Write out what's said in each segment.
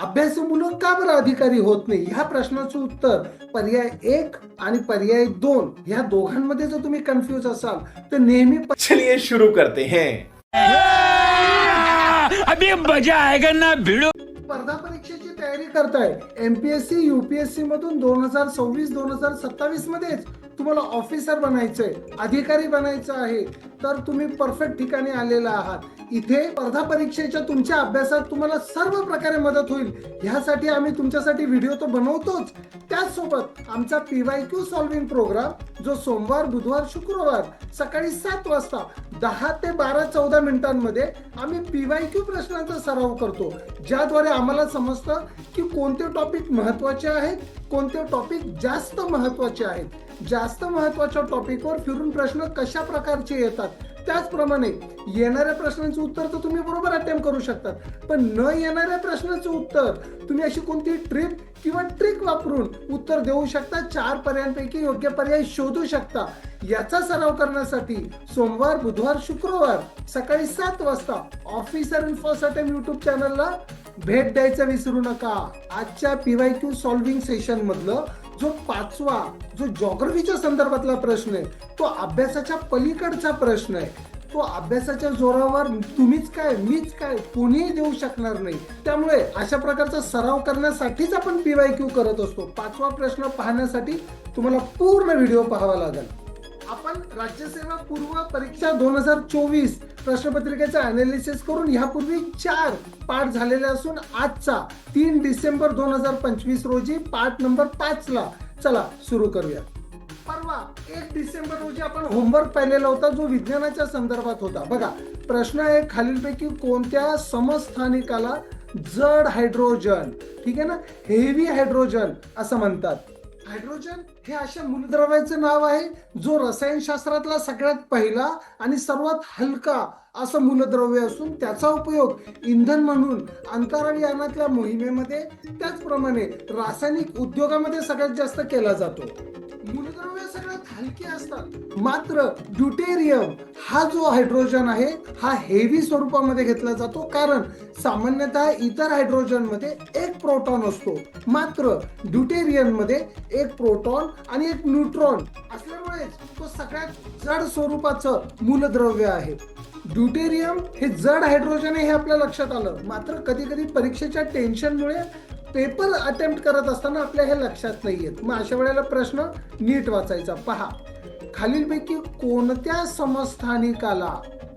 अभ्यासू मुलं का बरं अधिकारी होत नाही? ह्या प्रश्नाचं उत्तर पर्याय एक आणि पर्याय दोन ह्या दोघांमध्ये जर तुम्ही कन्फ्युज असाल तर नेहमी चलिए शुरू करते हैं। अभी मजा आएगा ना भिड़ो। स्पर्धा परीक्षेची तयारी करताय. एमपीएससी युपीएससी मधून दोन हजार सव्वीस दोन हजार सत्तावीस मध्येच. तुम्हाला ऑफिसर बनायचंय अधिकारी बनायचं आहे तर तुम्ही परफेक्ट ठिकाणी आलेला आहात. इथे स्पर्धा परीक्षेच्या तुमच्या अभ्यासात तुम्हाला सर्व प्रकारे मदत होईल. ह्यासाठी आम्ही तुमच्यासाठी व्हिडिओ तर बनवतोच. त्याचसोबत आमचा P Y Q solving program जो सोमवार बुधवार शुक्रवार सकाळी सात वाजता दहा ते बारा चौदा मिनिटांमध्ये आम्ही पी वाय क्यू प्रश्नांचा सराव करतो. ज्याद्वारे आम्हाला समजतं की कोणते टॉपिक महत्त्वाचे आहेत कोणते टॉपिक जास्त महत्त्वाचे आहेत. जास्त महत्त्वाच्या टॉपिकवर फिरून प्रश्न कशा प्रकारचे येतात त्याचप्रमाणे येणाऱ्या प्रश्नांचं उत्तर तर तुम्ही बरोबर अटेम्प्ट करू शकतात. पण न येणाऱ्या प्रश्नाचं उत्तर तुम्ही अशी कोणती ट्रिप किंवा ट्रिक वापरून उत्तर देऊ शकता चार पर्यायांपैकी योग्य पर्याय शोधू शकता. याचा सराव करण्यासाठी सोमवार बुधवार शुक्रवार सकाळी सात वाजता officer in first attempt YouTube चॅनलला भेट द्यायचं विसरू नका. आजच्या पीवाय क्यू सॉल्विंग सेशन मधलं जो पाचवा जो जॉग्रफीच्या संदर्भातला प्रश्न आहे तो अभ्यासाच्या पलीकडचा प्रश्न आहे. तो अभ्यासाच्या जोरावर तुम्हीच काय मीच काय कोणीही देऊ शकणार नाही. त्यामुळे अशा प्रकारचा सराव करण्यासाठीच आपण पीवाय क्यू करत असतो. पाचवा प्रश्न पाहण्यासाठी तुम्हाला पूर्ण व्हिडिओ पाहावा लागेल. आपण राज्यसेवा पूर्व परीक्षा दोन हजार चोवीस प्रश्नपत्रिकेचं अनालिसिस करून ह्यापूर्वी चार पाठ झालेले असून आजचा तीन डिसेंबर दोन हजार पंचवीस रोजी पाठ नंबर पाच ला चला सुरू करूया. परवा एक डिसेंबर रोजी आपण होमवर्क पाहिलेला होता जो विज्ञानाच्या संदर्भात होता. बघा प्रश्न आहे खालीलपैकी कोणत्या समस्थानिकाला जड हायड्रोजन ठीक आहे ना? हेवी हायड्रोजन असं म्हणतात. हायड्रोजन हे अशा मूलद्रव्याचं नाव आहे जो रसायनशास्त्रातला सगळ्यात पहिला आणि सर्वात हलका असं मूलद्रव्य असून त्याचा उपयोग इंधन म्हणून अंतराळयानातल्या मोहिमेमध्ये त्याचप्रमाणे रासायनिक उद्योगामध्ये सगळ्यात जास्त केला जातो. हलके असतात. मात्र ड्युटेरियम हा जो हायड्रोजन आहे हा हेवी स्वरूपामध्ये घेतला जातो. कारण सामान्यतः इतर हायड्रोजनमध्ये एक प्रोटॉन असतो. मात्र ड्युटेरियममध्ये एक प्रोटॉन आणि एक न्यूट्रॉन असल्यामुळे तो सगळ्यात जड स्वरूपाचं मूलद्रव्य आहे. ड्युटेरियम हे जड हायड्रोजन आहे हे आपल्या लक्षात आलं. मात्र कधी कधी परीक्षेच्या टेन्शनमुळे पेपर अटेम्प्ट करत असताना आपल्या हे लक्षात नाही येत मग अशा वेळेला प्रश्न नीट वाचायचा. पहा. खालीलपैकी कोणत्या समस्थानिकाला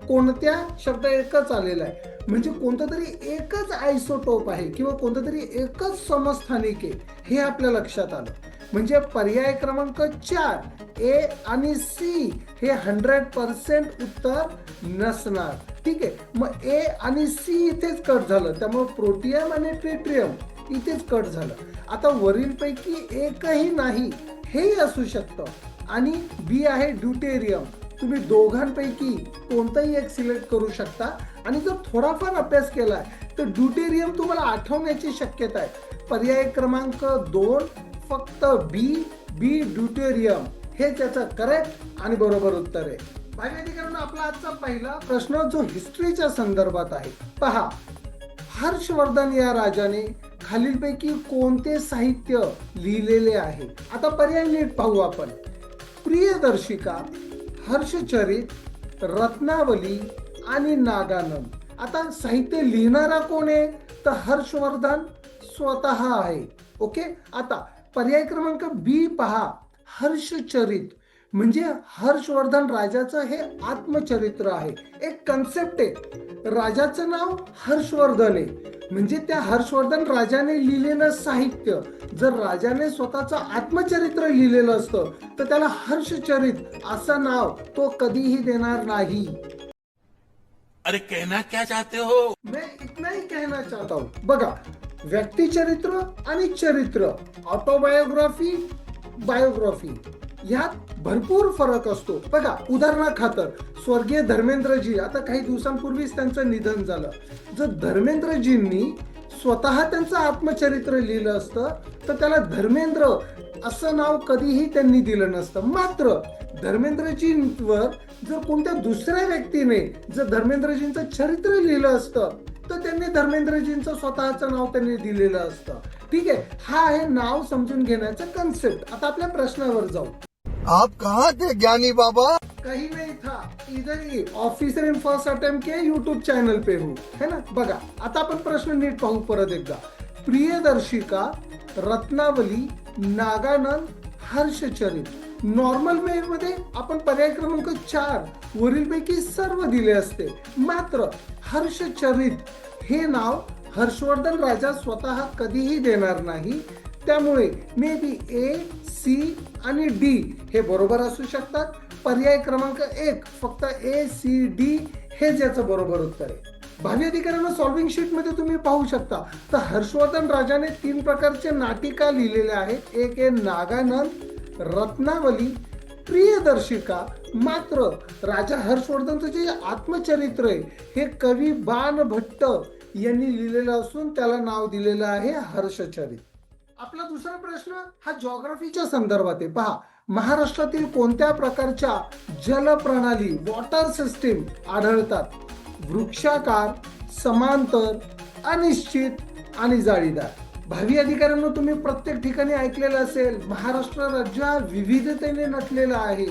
कोणत्या शब्द एकच आलेला आहे? म्हणजे कोणतं तरी एकच आयसोटोप आहे किंवा कोणतं तरी एकच समस्थानिक आहे हे आपल्या लक्षात आलं. म्हणजे पर्याय क्रमांक चार ए आणि सी हे हंड्रेड पर्सेंट उत्तर नसणार. ठीक आहे. मग ए आणि सी इथेच कट झालं. त्यामुळे प्रोटियम आणि ट्रिट्रियम इथेच कट झालं. आता वरीलपैकी एकही नाही हेही असू शकतं. आणि बी आहे ड्युटेरियम. तुम्ही दोघांपैकी कोणताही एक सिलेक्ट करू शकता. आणि जर थोडाफार अभ्यास केला तर ड्युटेरियम तुम्हाला आठवण्याची शक्यता आहे. पर्याय क्रमांक दोन फक्त बी बी ड्युटेरियम. हे त्याचं करेक्ट आणि बरोबर उत्तर आहे. भावी अधिकाऱ्यांनो आपला आजचा पहिला प्रश्न जो हिस्ट्रीच्या संदर्भात आहे. पहा हर्षवर्धन या राजाने खालीलपैकी कोणते साहित्य लिहिलेले आहे? आता पर्याय नीट पाहू आपण. प्रियदर्शिका हर्षचरित रत्नावली आणि नागानंद. आता साहित्य लिहिणारा कोण आहे? तर हर्षवर्धन स्वतः आहे. ओके? आता पर्याय क्रमांक बी पहा. हर्षचरित. म्हणजे हर्षवर्धन राजाचं हे आत्मचरित्र आहे. एक कन्सेप्ट आहे. राजाचं नाव हर्षवर्धन आहे. म्हणजे त्या हर्षवर्धन राजाने लिहिलेलं साहित्य. जर राजाने स्वतःचं आत्मचरित्र लिहिलेलं असतं तर त्याला हर्षचरित असं नाव तो कधीही देणार नाही. अरे कहना क्या चाहते हो? मैं इतना ही कहना चाहता हूँ. बघा व्यक्ती चरित्र आणि चरित्र ऑटोबायोग्राफी बायोग्राफी यात भरपूर फरक असतो. बघा उदाहरणाखातर स्वर्गीय धर्मेंद्रजी आता काही दिवसांपूर्वीच त्यांचं निधन झालं. जर धर्मेंद्रजींनी स्वतः त्यांचं आत्मचरित्र लिहिलं असतं तर त्याला धर्मेंद्र असं नाव कधीही त्यांनी दिलं नसतं. मात्र धर्मेंद्रजींवर जर कोणत्या दुसऱ्या व्यक्तीने जर धर्मेंद्रजींचं चरित्र लिहिलं असतं तर त्यांनी धर्मेंद्रजींचं स्वतःचं नाव त्यांनी दिलेलं असतं. ठीक आहे हा आहे नाव समजून घेण्याचा कन्सेप्ट आता आपल्या प्रश्नावर जाऊ. आप कहाँ थे ज्ञानी बाबा? कहीं नहीं था। इधर ही ऑफिसर इन फर्स्ट अटेम्प्ट के यूट्यूब चॅनल पे हूँ है ना? बघा आता आपण प्रश्न नीट पाहू परत एकदा. प्रियदर्शिका रत्नावली नागानंद हर्षचरित. नॉर्मल मेल मध्ये आपण पर्याय क्रमांक चार वरीलपैकी सर्व दिले असते. मात्र हर्षचरित हे नाव हर्षवर्धन राजा स्वतः कधीही देणार नाही. त्यामुळे मे बी ए सी आणि डी हे बरोबर असू शकतात. पर्याय क्रमांक एक फक्त ए सी डी हेच याचं बरोबर उत्तर आहे. भावी अधिकाऱ्यांना सॉल्विंग शीटमध्ये तुम्ही पाहू शकता. तर हर्षवर्धन राजाने तीन प्रकारचे नाटिका लिहिलेले आहेत. एक आहे नागानंद रत्नावली प्रियदर्शिका. मात्र राजा हर्षवर्धनचं जे आत्मचरित्र आहे हे कवी बाण भट्ट यांनी लिहिलेलं असून त्याला नाव दिलेलं आहे हर्षचरित्र आपला दुसरा प्रश्न हा जॉग्राफीच्या संदर्भात आहे. पहा महाराष्ट्रातील कोणत्या प्रकारच्या जलप्रणाली वॉटर सिस्टीम आढळतात? वृक्षाकार समांतर अनिश्चित आणि जाळीदार. भावी अधिकाऱ्यांना तुम्ही प्रत्येक ठिकाणी ऐकलेलं असेल महाराष्ट्र राज्य हा विविधतेने नटलेला आहे.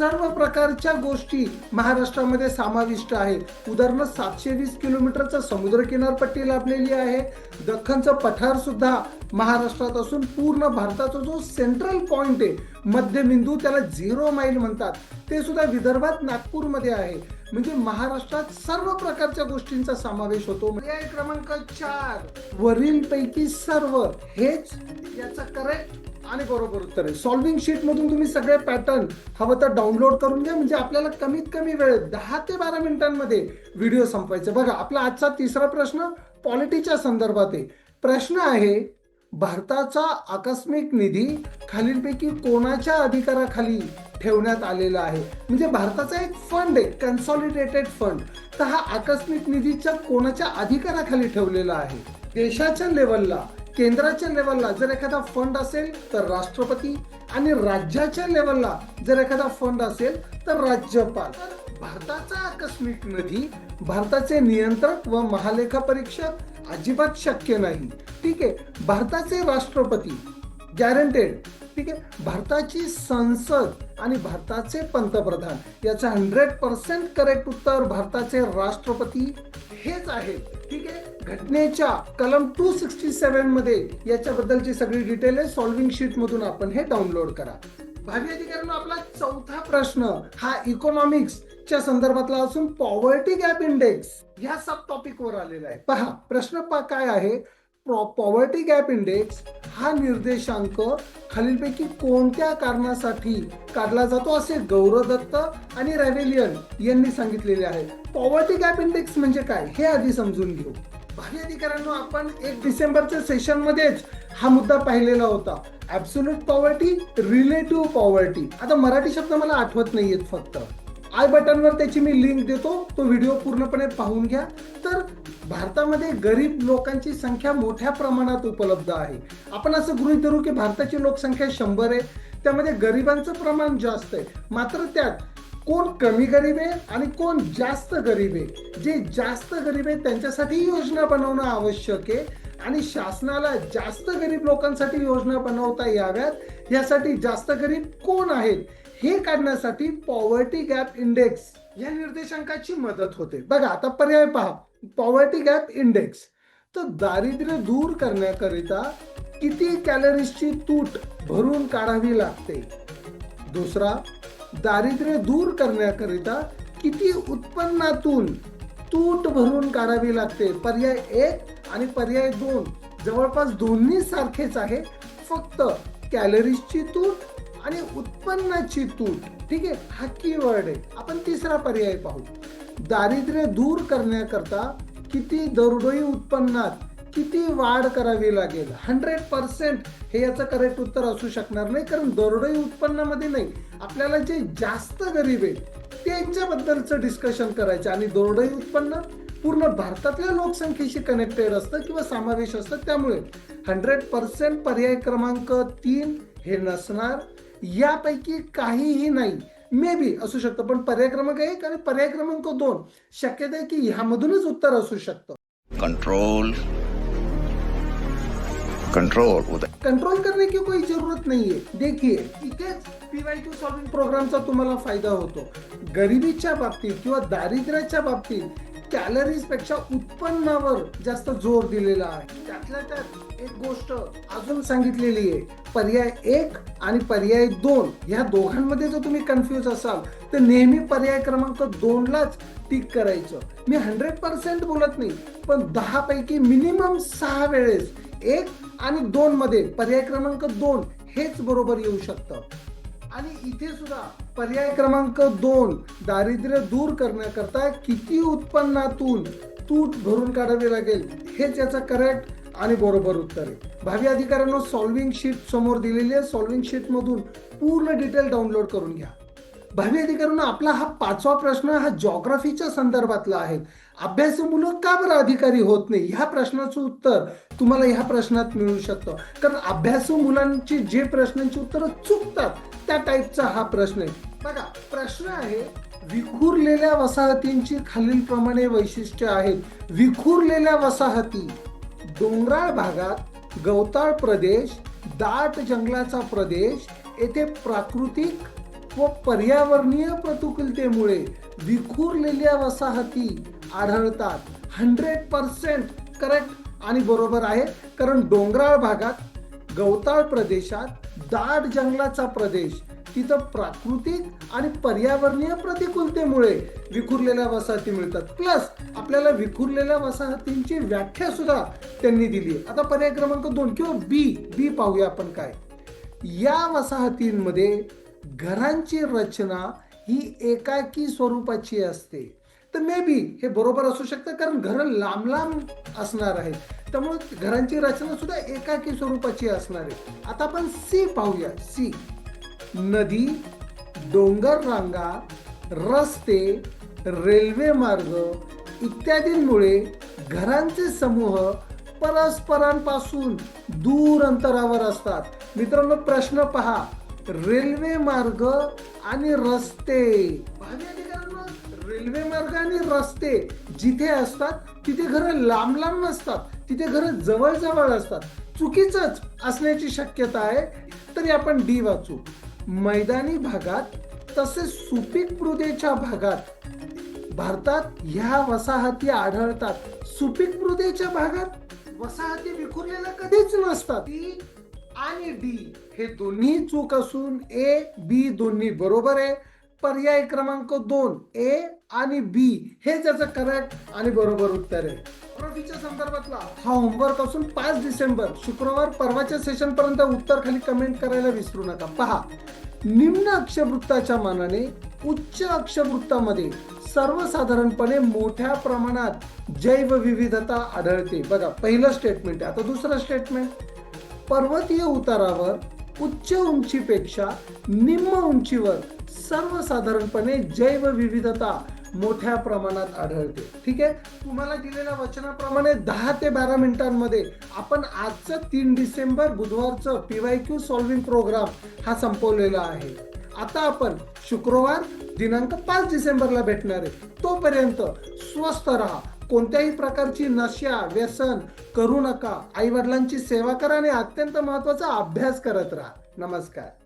सर्व प्रकारच्या गोष्टी महाराष्ट्रामध्ये समाविष्ट आहेत. उदाहरण सातशे वीस किलोमीटरचा समुद्र किनारपट्टी लाभलेली आहे. दख्खनचं पठार सुद्धा महाराष्ट्रात असून पूर्ण भारताचा जो सेंट्रल पॉइंट आहे मध्यबिंदू त्याला झिरो माईल म्हणतात. ते सुद्धा विदर्भात नागपूरमध्ये आहे. म्हणजे महाराष्ट्रात सर्व प्रकारच्या गोष्टींचा समावेश होतो. म्हणजे पर्याय क्रमांक चार वरील पैकी सर्व हेच याचा करेक्ट आणि बरोबर उत्तर आहे. सॉल्विंग शीट मधून तुम्ही सगळे पॅटर्न हवं तर डाउनलोड करून घ्या. म्हणजे आपल्याला कमीत कमी वेळेत दहा ते बारा मिनिटांमध्ये व्हिडिओ संपवायचा. बघा आपला आजचा तिसरा प्रश्न पॉलिटीच्या संदर्भात आहे. प्रश्न आहे भारताचा आकस्मिक निधी खालीलपैकी कोणाच्या अधिकाराखाली ठेवण्यात आलेला आहे? म्हणजे भारताचा एक फंड आहे कन्सॉलिडेटेड फंड तर हा आकस्मिक निधीच्या कोणाच्या अधिकाराखाली ठेवलेला आहे? देशाच्या लेवलला केंद्राच्या लेवलला जर एखादा फंड असेल तर राष्ट्रपती आणि राज्याच्या लेवलला जर एखादा फंड असेल तर राज्यपाल. भारताचा आकस्मिक निधी भारताचे नियंत्रक व महालेखा परीक्षक अजिबात शक्य नाही. ठीक आहे भारताचे राष्ट्रपती गॅरंटेड ठीक आहे? भारताची संसद आणि भारताचे पंतप्रधान याचं हंड्रेड पर्सेंट करेक्ट उत्तर भारताचे राष्ट्रपती हेच आहे ठीक आहे? घटनेच्या कलम टू सिक्स्टी सेव्हनमध्ये याच्याबद्दलची सगळी डिटेल आहे. सॉल्विंग शीट मधून आपण हे डाउनलोड करा. भावी अधिकाऱ्यांना आपला चौथा प्रश्न हा इकॉनॉमिक्स च्या संदर्भातला असून पॉवर्टी गॅप इंडेक्स या सब टॉपिक वर आलेला आहे. पहा प्रश्न काय आहे? पॉवर्टी गॅप इंडेक्स हा निर्देशांक खालीलपैकी कोणत्या कारणासाठी काढला जातो असे गौरव दत्त आणि रॅवेलियन यांनी सांगितलेले आहे. पॉवर्टी गॅप इंडेक्स म्हणजे काय? हे आधी समजून घेऊ. भावी अधिकाऱ्यांनो आपण एक डिसेंबरच्या सेशन मध्येच हा मुद्दा पाहिलेला होता. ऍब्सोल्यूट पॉवर्टी रिलेटिव्ह पॉवर्टी आता मराठी शब्द मला आठवत नाहीयेत फक्त. आय बटनवर त्याची मी लिंक देतो. तो व्हिडिओ पूर्णपणे पाहून घ्या. तर भारतामध्ये गरीब लोकांची संख्या मोठ्या प्रमाणात उपलब्ध आहे. आपण असं गृहीत धरू की भारताची लोकसंख्या शंभर आहे. त्यामध्ये गरिबांचं प्रमाण जास्त आहे. मात्र त्यात कोण कमी गरीब आहे आणि कोण जास्त गरीब आहे? जे जास्त गरीब आहे त्यांच्यासाठी योजना बनवणं आवश्यक आहे. आणि शासनाला जास्त गरीब लोकांसाठी योजना बनवता याव्यात. यासाठी जास्त गरीब कोण आहेत? हे काढण्यासाठी पॉवर्टी गॅप इंडेक्स या निर्देशांकाची मदत होते. बघा आता पर्याय पहा. पॉवर्टी गॅप इंडेक्स तर दारिद्र्य दूर करण्याकरिता किती कॅलरीजची तूट भरून काढावी लागते? दुसरा दारिद्र्य दूर करण्याकरिता किती उत्पन्नातून तूट भरून काढावी लागते? पर्याय एक आणि पर्याय दोन. जवळपास दोन्ही सारखेच आहे. फक्त कॅलरीजची तूट आणि उत्पन्नाची तूट ठीक आहे? हा कीवर्ड आहे. आपण तिसरा पर्याय पाहू. दारिद्र्य दूर करण्याकरता किती दरडोई उत्पन्नात किती वाढ करावी लागेल? हंड्रेड पर्सेंट हे याचं करेक्ट उत्तर असू शकणार नाही कारण दरडोई उत्पन्नामध्ये नाही. आपल्याला जे जास्त गरीब आहे त्यांच्याबद्दलचं डिस्कशन करायचं आणि दरडोई उत्पन्न पूर्ण भारतातल्या लोकसंख्येशी कनेक्टेड असतं किंवा समावेश असतं त्यामुळे हंड्रेड पर्सेंट पर्याय क्रमांक तीन हे नसणार. यापैकी काहीही नाही. मे बी असू शकतं पण पर्याय क्रमांक एक आणि पर्याय क्रमांक दोन शक्यता आहे की ह्यामधूनच उत्तर असू शकतं. कंट्रोल कंट्रोल कंट्रोल करने की कोई जरूरत नहीं है देखिए इथेच पीवायक्यू सॉल्विंग प्रोग्रामचा तुम्हाला फायदा होतो. गरिबीच्या बाबतीत किंवा दारिद्र्याच्या बाबतीत कॅलरीजपेक्षा उत्पन्नावर जास्त जोर दिलेला आहे. त्यातल्या त्यात एक गोष्ट अजून सांगितलेली आहे. पर्याय एक आणि पर्याय दोन ह्या दोघांमध्ये जर तुम्ही कन्फ्युज असाल तर नेहमी पर्याय क्रमांक दोनलाच टिक करायचं. मी हंड्रेड पर्सेंट बोलत नाही पण दहा पैकी मिनिमम सहा वेळेस एक आणि दोन मध्ये पर्याय क्रमांक दोन हेच बरोबर येऊ शकतं. आणि इथे सुद्धा पर्याय क्रमांक दोन दारिद्र्य दूर करण्याकरता किती उत्पन्नातून तूट भरून काढावी लागेल हेच याचं करेक्ट आणि बरोबर उत्तर. आहे भावी अधिकाऱ्यांना सॉल्विंग शीट समोर दिलेली आहे. सॉल्विंग शीट मधून पूर्ण डिटेल डाउनलोड करून घ्या. भावी अधिकाऱ्यांना आपला हा पाचवा प्रश्न हा जॉग्राफीच्या संदर्भातला आहे. अभ्यासू मुलं का बरं अधिकारी होत नाही? ह्या प्रश्नाचं उत्तर तुम्हाला ह्या प्रश्नात मिळू शकतं. कारण अभ्यासू मुलांची जे प्रश्नांची उत्तरं चुकतात त्या टाईपचा हा प्रश्न आहे. बघा प्रश्न आहे विखुरलेल्या वसाहतींची खालीलप्रमाणे वैशिष्ट्य आहेत. विखुरलेल्या वसाहती डोंगराळ भागात गवताळ प्रदेश दाट जंगलाचा प्रदेश येथे प्राकृतिक व पर्यावरणीय प्रतिकूलतेमुळे विखुरलेल्या वसाहती आढळतात. हंड्रेड पर्सेंट करेक्ट आणि बरोबर आहे कारण डोंगराळ भागात गवताळ प्रदेशात दाट जंगलाचा प्रदेश तिथं प्राकृतिक आणि पर्यावरणीय प्रतिकूलतेमुळे विखुरलेल्या वसाहती मिळतात. प्लस आपल्याला विखुरलेल्या वसाहतींची व्याख्या सुद्धा त्यांनी दिली आता पर्याय क्रमांक दोन किंवा बी बी पाहूया आपण काय. या वसाहतींमध्ये घरांची रचना ही एकाकी स्वरूपाची असते. तर मे बी हे बरोबर असू शकतं कारण घरं लांब लांब असणार आहेत. त्यामुळे घरांची रचना सुद्धा एकाकी स्वरूपाची असणार आहे. आता आपण सी पाहूया. सी नदी डोंगर रांगा रस्ते रेल्वे मार्ग इत्यादींमुळे घरांचे समूह परस्परांपासून दूर अंतरावर असतात. मित्रांनो प्रश्न पहा. रेल्वे मार्ग आणि रस्ते. रेल्वे मार्ग आणि रस्ते जिथे असतात तिथे घरं लांब लांब नसतात. तिथे घरं जवळ जवळ असतात. चुकीचंच असण्याची शक्यता आहे. तरी आपण डी वाचू. मैदानी भागात तसेच सुपीक मृदेच्या भागात. भारतात ह्या वसाहती आढळतात. सुपीक मृदेच्या भागात वसाहती विखुरलेल्या कधीच नसतात. डी आणि डी हे दोन्ही चूक असून ए बी दोन्ही बरोबर आहे. पर्याय क्रमांक दोन ए आणि बी हे त्याचं करेक्ट आणि बरोबर उत्तर आहे. जॉग्रफीच्या संदर्भातला हा होमवर्क असून पाच डिसेंबर शुक्रवार परवाच्या सेशन पर्यंत उत्तर खाली कमेंट करायला विसरू नका. पहा निम्न अक्षवृत्ताच्या मानाने उच्च अक्षवृत्तामध्ये सर्वसाधारणपणे मोठ्या प्रमाणात जैवविविधता आढळते. बघा पहिलं स्टेटमेंट आहे. आता दुसरं स्टेटमेंट पर्वतीय उतारावर उच्च उंचीपेक्षा निम्न उंचीवर सर्वसाधारणपणे जैवविविधता मोठ्या प्रमाणात आढळते. ठीक आहे? तुम्हाला दिलेल्या वचनाप्रमाणे दहा ते बारा मिनिटांमध्ये आपण आजचं तीन डिसेंबर बुधवारचं पीवाय क्यू सॉल्विंग प्रोग्राम हा संपवलेला आहे. आता आपण शुक्रवार दिनांक पाच डिसेंबरला भेटणार आहे. तोपर्यंत स्वस्त राहा. कोणत्याही प्रकारची नशा व्यसन करू नका. आई वडिलांची सेवा करा आणि अत्यंत महत्त्वाचा अभ्यास करत राहा. नमस्कार.